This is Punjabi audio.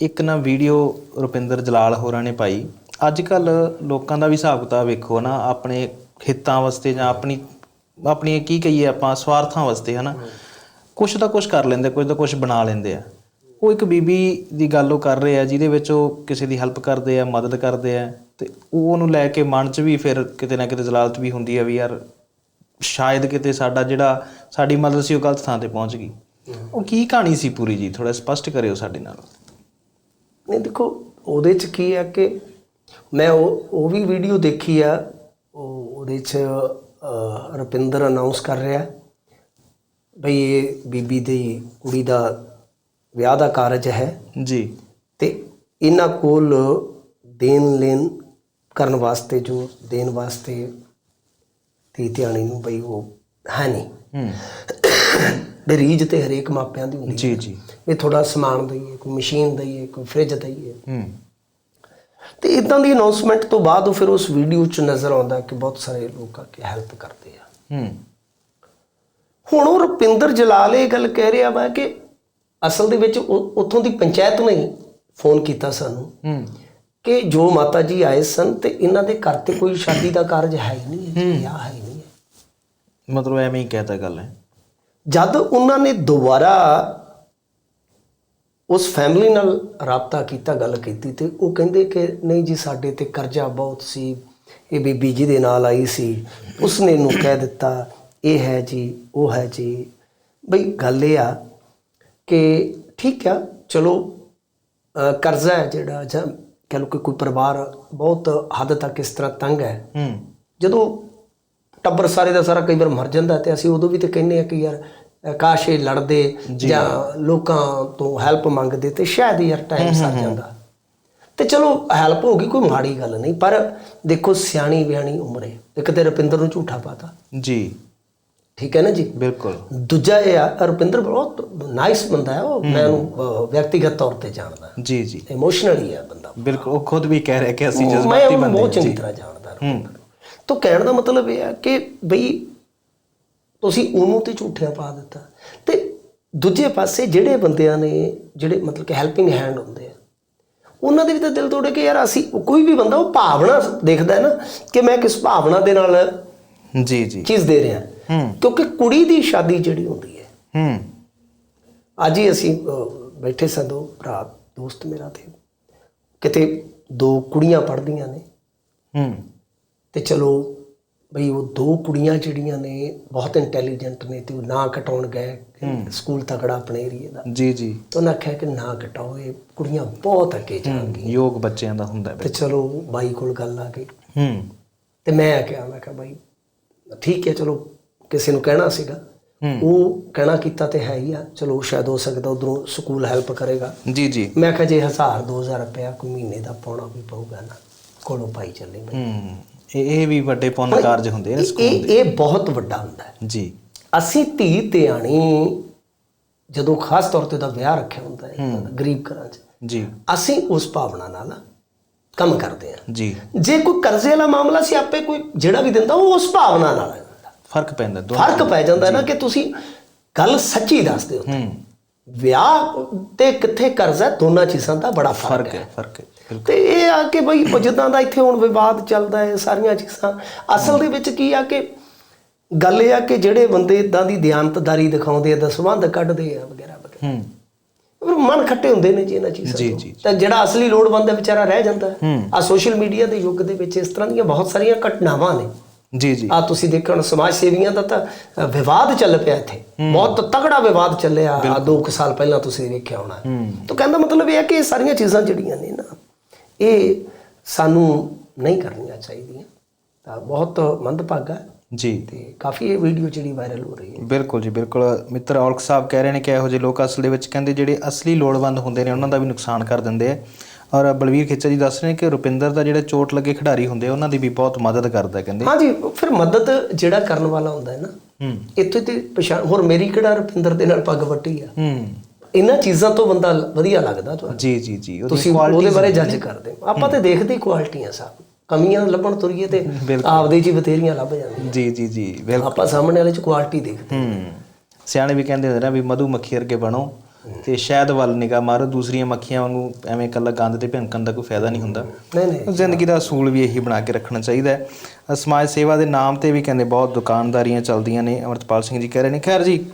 ਇੱਕ ਨਾ ਵੀਡੀਓ ਰੁਪਿੰਦਰ ਜਲਾਲ ਹੋਰਾਂ ਨੇ ਪਾਈ। ਅੱਜ ਕੱਲ ਲੋਕਾਂ ਦਾ ਵੀ ਹਿਸਾਬ ਕਿਤਾਬ ਵੇਖੋ ਨਾ, ਆਪਣੇ ਹਿੱਤਾਂ ਵਾਸਤੇ ਜਾਂ ਆਪਣੀ ਆਪਣੀ ਕੀ ਕਹੀਏ ਆਪਾਂ, ਸਵਾਰਥਾਂ ਵਾਸਤੇ, ਹਨਾ। ਕੁਛ ਤਾਂ ਕੁਛ ਕਰ ਲੈਂਦੇ ਕੁਝ ਤਾਂ ਕੁਛ ਬਣਾ ਲੈਂਦੇ ਆ। ਉਹ ਇੱਕ ਬੀਬੀ ਦੀ ਗੱਲ ਉਹ ਕਰ ਰਹੇ ਆ ਜਿਹਦੇ ਵਿੱਚ ਉਹ ਕਿਸੇ ਦੀ ਹੈਲਪ ਕਰਦੇ ਆ, ਮਦਦ ਕਰਦੇ ਆ, ਤੇ ਉਹ ਉਹਨੂੰ ਲੈ ਕੇ ਮਨ 'ਚ ਵੀ ਫਿਰ ਕਿਤੇ ਨਾ ਕਿਤੇ ਜਲਾਲਤ ਵੀ ਹੁੰਦੀ ਆ ਵੀ ਯਾਰ, ਸ਼ਾਇਦ ਕਿਤੇ ਸਾਡਾ ਜਿਹੜਾ, ਸਾਡੀ ਮਦਦ ਸੀ ਉਹ ਗਲਤ ਥਾਂ ਤੇ ਪਹੁੰਚ ਗਈ। ਉਹ ਕੀ ਕਹਾਣੀ ਸੀ ਪੂਰੀ ਜੀ? ਥੋੜਾ ਸਪਸ਼ਟ ਕਰਿਓ ਸਾਡੇ ਨਾਲ। ਨਹੀਂ ਦੇਖੋ ਉਹਦੇ ਚ ਕੀ ਹੈ ਕਿ ਮੈਂ ਉਹ ਉਹ ਵੀ ਵੀਡੀਓ ਦੇਖੀ ਆ। ਉਹ ਉਹਦੇ ਚ ਰੁਪਿੰਦਰ ਅਨਾਉਂਸ ਕਰ ਰਿਹਾ। ਬਈ ਇਹ ਬੀਬੀ ਦੀ ਕੁੜੀ ਦਾ ਵਿਆਹ ਦਾ ਕਾਰਜ ਹੈ। ਜੀ। ਤੇ ਇਹਨਾਂ ਕੋਲ ਦੇਣ ਲੈਣ ਕਰਨ ਵਾਸਤੇ ਜੋ ਦੇਣ ਵਾਸਤੇ ਧੀ ਧਿਆਣੀ ਨੂੰ ਬਈ ਉਹ ਹੈ ਨਹੀਂ। ਰੀਝ ਤੇ ਹਰੇਕ ਮਾਪਿਆਂ ਦੀ ਹੁੰਦੀ ਜੀ ਜੀ। ਵੀ ਥੋੜਾ ਸਮਾਨ ਦਈਏ ਕੋਈ ਮਸ਼ੀਨ ਦਈਏ ਕੋਈ ਫ੍ਰਿਜ ਦਈਏ। ਹੂੰ। ਤੇ ਇਦਾਂ ਦੀ ਅਨਾਉਂਸਮੈਂਟ ਤੋਂ ਬਾਅਦ ਉਹ ਫਿਰ ਉਸ ਵੀਡੀਓ 'ਚ ਨਜ਼ਰ ਆਉਂਦਾ ਕਿ ਬਹੁਤ ਸਾਰੇ ਲੋਕ ਆ ਕੇ ਹੈਲਪ ਕਰਦੇ ਆ। ਹੂੰ। ਹੁਣ ਉਹ ਰੁਪਿੰਦਰ ਜਲਾਲ ਇਹ ਗੱਲ ਕਹਿ ਰਿਹਾ ਵਾ ਕਿ ਅਸਲ ਦੇ ਵਿੱਚ ਉੱਥੋਂ ਦੀ ਪੰਚਾਇਤ ਨੇ ਹੀ ਫੋਨ ਕੀਤਾ ਸਾਨੂੰ ਹੂੰ। ਕਿ ਜੋ ਮਾਤਾ ਜੀ ਆਏ ਸਨ ਤੇ ਇਹਨਾਂ ਦੇ ਘਰ ਤੇ ਕੋਈ ਸ਼ਾਦੀ ਦਾ ਕਾਰਜ ਹੈ ਹੀ ਨਹੀਂ ਹੈ। ਵਿਆਹ ਹੈ ਹੀ ਨਹੀਂ। ਹੈ ਮਤਲਬ ਐਵੇਂ ਹੀ ਕਹਤਾ ਗੱਲ ਹੈ। ਜਦ ਉਹਨਾਂ ਨੇ ਦੁਬਾਰਾ ਉਸ ਫੈਮਿਲੀ ਨਾਲ ਰਾਬਤਾ ਕੀਤਾ ਗੱਲ ਕੀਤੀ ਤੇ ਉਹ ਕਹਿੰਦੇ ਕਿ ਨਹੀਂ ਜੀ ਸਾਡੇ ਤੇ ਕਰਜ਼ਾ ਬਹੁਤ ਸੀ ਇਹ ਬੀਬੀ ਜੀ ਦੇ ਨਾਲ ਆਈ ਸੀ ਉਸਨੇ ਇਹਨੂੰ ਕਹਿ ਦਿੱਤਾ ਇਹ ਹੈ ਜੀ ਉਹ ਹੈ ਜੀ। ਬਈ ਗੱਲ ਇਹ ਆ ਕਿ ਠੀਕ ਆ ਚਲੋ ਕਰਜ਼ਾ ਹੈ ਜਿਹੜਾ ਜਾਂ ਕਹ ਲਓ ਕਿ ਕੋਈ ਪਰਿਵਾਰ ਬਹੁਤ ਹੱਦ ਤੱਕ ਇਸ ਤਰ੍ਹਾਂ ਤੰਗ ਹੈ। ਹੂੰ। ਜਦੋਂ ਟੱਬਰ ਸਾਰੇ ਦਾ ਸਾਰਾ ਕਈ ਵਾਰ ਮਰ ਜਾਂਦਾ ਤੇ ਅਸੀਂ ਉਦੋਂ ਵੀ ਤੇ ਕਹਿੰਦੇ ਆ ਕਿ ਯਾਰ ਕਾਸ਼ ਇਹ ਲੜਦੇ ਜਾਂ ਲੋਕਾਂ ਤੋਂ ਹੈਲਪ ਮੰਗਦੇ ਤੇ ਸ਼ਾਇਦ ਯਾਰ ਟਾਈਮ ਸਰ ਜਾਂਦਾ। ਤੇ ਚਲੋ ਹੈਲਪ ਹੋ ਗਈ ਕੋਈ ਮਾੜੀ ਗੱਲ ਨਹੀਂ ਪਰ ਦੇਖੋ ਸਿਆਣੀ ਬਿਆਣੀ ਉਮਰ ਹੈ। ਇੱਕ ਤੇ ਰੁਪਿੰਦਰ ਨੂੰ ਝੂਠਾ ਪਾਤਾ। ਜੀ। ਠੀਕ ਹੈ ਨਾ ਜੀ? ਬਿਲਕੁਲ। ਦੂਜਾ ਇਹ ਆ ਰੁਪਿੰਦਰ ਬਹੁਤ ਨਾਈਸ ਬੰਦਾ ਹੈ ਉਹ ਮੈਂ ਉਹਨੂੰ ਵਿਅਕਤੀਗਤ ਤੌਰ ਤੇ ਜਾਣਦਾ। ਜੀ ਜੀ। ਇਮੋਸ਼ਨਲੀ ਹੈ ਬੰਦਾ। ਬਿਲਕੁਲ ਉਹ ਖੁਦ ਵੀ ਕਹਿ ਰਿਹਾ ਕਿ ਅਸੀਂ ਮੈਂ ਜਜ਼ਬਾਤੀ ਉਹਨੂੰ ਬੰਦੇ ਬਹੁਤ ਹਾਂ। ਚੰਗੀ ਤਰ੍ਹਾਂ ਜਾਣਦਾ। ਰੁਪਿੰਦਰ ਤੋਂ ਕਹਿਣ ਦਾ ਮਤਲਬ ਇਹ ਹੈ ਕਿ ਬਈ ਤੁਸੀਂ ਉਹਨੂੰ ਤੇ ਝੂਠਿਆ ਪਾ ਦਿੱਤਾ। ਤੇ ਦੂਜੇ ਪਾਸੇ ਜਿਹੜੇ ਬੰਦਿਆਂ ਨੇ ਜਿਹੜੇ ਮਤਲਬ ਕਿ ਹੈਲਪਿੰਗ ਹੈਂਡ ਹੁੰਦੇ ਆ ਉਹਨਾਂ ਦੇ ਵੀ ਤਾਂ ਦਿਲ ਤੋੜੇ ਕਿ ਯਾਰ ਅਸੀਂ ਕੋਈ ਵੀ ਬੰਦਾ ਉਹ ਭਾਵਨਾ ਦੇਖਦਾ ਹੈ ਨਾ ਕਿ ਮੈਂ ਕਿਸ ਭਾਵਨਾ ਦੇ ਨਾਲ ਜੀ ਜੀ। ਚੀਜ਼ ਦੇ ਰਿਹਾ। ਕਿਉਂਕਿ ਕੁੜੀ ਦੀ ਸ਼ਾਦੀ ਜਿਹੜੀ ਹੁੰਦੀ ਹੈ। ਹੂੰ। ਅੱਜ ਹੀ ਅਸੀਂ ਬੈਠੇ ਸਾਂ ਦੋ ਭਰਾ ਦੋਸਤ ਮੇਰਾ ਤੇ। ਕਿਤੇ ਦੋ ਕੁੜੀਆਂ ਪੜ੍ਹਦੀਆਂ ਨੇ। ਹੂੰ। ਤੇ ਚਲੋ ਬਈ ਉਹ ਦੋ ਕੁੜੀਆਂ ਜਿਹੜੀਆਂ ਨੇ ਬਹੁਤ ਇੰਟੈਲੀਜੈਂਟ ਨੇ ਤੇ ਉਹ ਨਾਂ ਕਟਾਉਣ ਗਏ ਸਕੂਲ ਤਕੜਾ ਆਪਣੇ ਏਰੀਏ ਦਾ। ਜੀ ਜੀ। ਤੇ ਉਹਨਾਂ ਆਖਿਆ ਕਿ ਨਾਂ ਕਟਾਓ ਇਹ ਕੁੜੀਆਂ ਬਹੁਤ ਅੱਗੇ ਜਾਣਗੀਆਂ। ਯੋਗ ਬੱਚਿਆਂ ਦਾ ਹੁੰਦਾ ਤੇ ਚਲੋ ਬਾਈ ਕੋਲ ਗੱਲ ਆ ਗਈ। ਹੂੰ। ਤੇ ਮੈਂ ਕਿਹਾ ਮੈਂ ਕਿਹਾ ਬਾਈ ਠੀਕ ਹੈ ਚਲੋ ਕਿਸੇ ਨੂੰ ਕਹਿਣਾ ਸੀਗਾ। ਉਹ ਕਹਿਣਾ ਕੀਤਾ ਤੇ ਹੈ ਹੀ ਆ। ਚਲੋ ਸ਼ਾਇਦ ਹੋ ਸਕਦਾ ਉਧਰੋਂ ਸਕੂਲ ਹੈਲਪ ਕਰੇਗਾ। ਜੀ ਜੀ। ਮੈਂ ਕਿਹਾ ਜੇ 1000 2000 ਰੁਪਇਆ ਕੋਈ ਮਹੀਨੇ ਦਾ ਪਾਉਣਾ ਵੀ ਪਊਗਾ ਨਾ ਕੋਲੋਂ ਪਾਈ ਚੱਲੇ ਹੂੰ। ਇਹ ਇਹ ਵੀ ਵੱਡੇ ਪੁੰਨ ਕਾਰਜ ਹੁੰਦੇ ਨੇ ਇਹ- ਇਹ ਇਹ ਬਹੁਤ ਵੱਡਾ ਹੁੰਦਾ ਹੈ। ਜੀ। ਅਸੀਂ ਧੀ ਤੇ ਆਣੀ ਜਦੋਂ ਖਾਸ ਤੌਰ ਤੇ ਦਾ ਵਿਆਹ ਰੱਖਿਆ ਹੁੰਦਾ ਹੈ ਗਰੀਬ ਘਰਾਂ 'ਚ ਜੀ। ਅਸੀਂ ਉਸ ਭਾਵਨਾ ਨਾਲ ਕੰਮ ਕਰਦੇ ਹਾਂ। ਜੀ। ਜੇ ਕੋਈ ਕਰਜ਼ੇ ਵਾਲਾ ਮਾਮਲਾ ਸੀ ਆਪੇ ਕੋਈ ਜਿਹੜਾ ਵੀ ਦਿੰਦਾ ਉਹ ਉਸ ਭਾਵਨਾ ਨਾਲ ਫ਼ਰਕ ਪੈਂਦਾ ਫ਼ਰਕ ਪੈ ਜਾਂਦਾ ਨਾ ਕਿ ਤੁਸੀਂ ਗੱਲ ਸੱਚੀ ਦੱਸਦੇ ਹੋ ਹੂੰ। ਵਿਆਹ ਤੇ ਕਿੱਥੇ ਕਰਜ਼ਾ ਦੋਨਾਂ ਚੀਜ਼ਾਂ ਦਾ ਬੜਾ ਫ਼ਰਕ ਹੈ ਫ਼ਰਕ ਹੈ ਤੇ ਇਹ ਆ ਕਿ ਬਈ ਜਿੱਦਾਂ ਦਾ ਇੱਥੇ ਹੁਣ ਵਿਵਾਦ ਚੱਲਦਾ ਹੈ ਸਾਰੀਆਂ ਚੀਜ਼ਾਂ। ਅਸਲ ਦੇ ਵਿੱਚ ਕੀ ਆ ਕਿ ਗੱਲ ਇਹ ਆ ਕਿ ਜਿਹੜੇ ਬੰਦੇ ਇਦਾਂ ਦੀ ਦਿਆਨਤਦਾਰੀ ਦਿਖਾਉਂਦੇ ਆ ਦਸਵੰਧ ਕੱਢਦੇ ਆ ਵਗੈਰਾ ਵਗੈਰਾ। ਹੂੰ। ਫਿਰ ਮਨ ਖੱਟੇ ਹੁੰਦੇ ਨੇ ਜੀ ਇਹਨਾਂ ਚੀਜ਼ਾਂ ਤੋਂ। ਜੀ, ਤਾਂ ਜਿਹੜਾ ਅਸਲੀ ਲੋੜਵੰਦ ਹੈ ਵਿਚਾਰਾ ਰਹਿ ਜਾਂਦਾ। ਆ ਸੋਸ਼ਲ ਮੀਡੀਆ ਦੇ ਯੁੱਗ ਦੇ ਵਿੱਚ ਇਸ ਤਰ੍ਹਾਂ ਦੀਆਂ ਬਹੁਤ ਸਾਰੀਆਂ ਘਟਨਾਵਾਂ ਨੇ। ਜੀ ਜੀ। ਆ ਤੁਸੀਂ ਦੇਖੋ ਹੁਣ ਸਮਾਜ ਸੇਵੀਆਂ ਦਾ ਤਾਂ ਵਿਵਾਦ ਚੱਲ ਪਿਆ ਇੱਥੇ। ਬਹੁਤ ਤਗੜਾ ਵਿਵਾਦ ਚੱਲਿਆ ਆ ਦੋ ਕੁ ਸਾਲ ਪਹਿਲਾਂ ਤੁਸੀਂ ਵੇਖਿਆ ਹੋਣਾ। ਤਾਂ ਕਹਿੰਦਾ ਮਤਲਬ ਇਹ ਹੈ ਕਿ ਇਹ ਸਾਰੀਆਂ ਚੀਜ਼ਾਂ ਜਿਹੜੀਆਂ ਨੇ ਨਾ ਇਹ ਸਾਨੂੰ ਨਹੀਂ ਕਰਨੀਆਂ ਚਾਹੀਦੀਆਂ। ਤਾਂ ਬਹੁਤ ਮੰਦਭਾਗਾ ਜੀ। ਤੇ ਕਾਫੀ ਇਹ ਵੀਡੀਓ ਜਿਹੜੀ ਵਾਇਰਲ ਹੋ ਰਹੀ ਹੈ। ਬਿਲਕੁਲ ਜੀ ਬਿਲਕੁਲ। ਮਿੱਤਰ ਔਲਖ ਸਾਹਿਬ ਕਹਿ ਰਹੇ ਨੇ ਕਿ ਇਹੋ ਜਿਹੇ ਲੋਕ ਅਸਲ ਦੇ ਵਿੱਚ ਕਹਿੰਦੇ ਜਿਹੜੇ ਅਸਲੀ ਲੋੜਵੰਦ ਹੁੰਦੇ ਨੇ ਉਹਨਾਂ ਦਾ ਵੀ ਨੁਕਸਾਨ ਕਰ ਦਿੰਦੇ ਆ। ਔਰ ਬਲਵੀਰ ਖੇਚਾ ਜੀ ਦੱਸ ਰਹੇ ਨੇ ਕਿ ਰੁਪਿੰਦਰ ਦਾ ਜਿਹੜੇ ਚੋਟ ਲੱਗੇ ਖਿਡਾਰੀ ਹੁੰਦੇ ਉਹਨਾਂ ਦੀ ਵੀ ਬਹੁਤ ਮਦਦ ਕਰਦਾ ਕਹਿੰਦੇ। ਹਾਂਜੀ ਫਿਰ ਮਦਦ ਜਿਹੜਾ ਕਰਨ ਵਾਲਾ ਹੁੰਦਾ ਹੈ ਨਾ ਹੂੰ। ਇੱਥੇ ਤੇ ਪਛਾਣ ਹੋਰ ਮੇਰੀ ਕਿਹੜਾ ਰੁਪਿੰਦਰ ਦੇ ਨਾਲ ਪੱਗ ਵੱਟੀ ਆ? ਹੂੰ। ਇਹਨਾਂ ਚੀਜ਼ਾਂ ਤੋਂ ਬੰਦਾ ਵਧੀਆ ਲੱਗਦਾ ਤੁਹਾਨੂੰ ਜੀ ਜੀ ਜੀ ਤੁਸੀਂ ਉਹਦੇ ਬਾਰੇ ਜੱਜ ਕਰਦੇ ਹੋ। ਆਪਾਂ ਤੇ ਦੇਖਦੇ ਹੀ ਕੁਆਲਿਟੀਆਂ ਸਭ। ਕਮੀਆਂ ਲੱਭਣ ਤੁਰੀਏ ਤੇ ਆਪਦੇ ਚ ਹੀ ਬਥੇਰੀਆਂ ਲੱਭ ਜਾਂਦੀਆਂ। ਜੀ ਜੀ ਜੀ ਬਿਲਕੁਲ। ਆਪਾਂ ਸਾਹਮਣੇ ਵਾਲੇ ਚ ਕੁਆਲਿਟੀ ਦੇਖਦੇ ਹੂੰ। ਸਿਆਣੇ ਵੀ ਕਹਿੰਦੇ ਹੁੰਦੇ ਨੇ ਵੀ ਮਧੂ ਮੱਖੀ ਵਰਗੇ ਬਣੋ। ਤੇ ਸ਼ਾਇਦ ਵੱਲ ਨਿਗਾਹ ਮਾਰੋ ਦੂਸਰੀਆਂ ਮੱਖੀਆਂ ਵਾਂਗੂ ਐਵੇਂ ਇਕੱਲਾ ਗੰਦ ਤੇ ਭਿਣਕਣ ਦਾ ਕੋਈ ਫਾਇਦਾ ਨਹੀਂ ਹੁੰਦਾ। ਨਹੀਂ ਨਹੀਂ। ਜ਼ਿੰਦਗੀ ਦਾ ਅਸੂਲ ਵੀ ਇਹੀ ਬਣਾ ਕੇ ਰੱਖਣਾ ਚਾਹੀਦਾ ਹੈ। ਸਮਾਜ ਸੇਵਾ ਦੇ ਨਾਮ ਤੇ ਵੀ ਕਹਿੰਦੇ ਬਹੁਤ ਦੁਕਾਨਦਾਰੀਆਂ ਚੱਲਦੀਆਂ ਨੇ। ਅਮਰਤਪਾਲ ਸਿੰਘ ਜੀ ਕਹਿ ਰਹੇ ਨੇ ਖੈਰ ਜੀ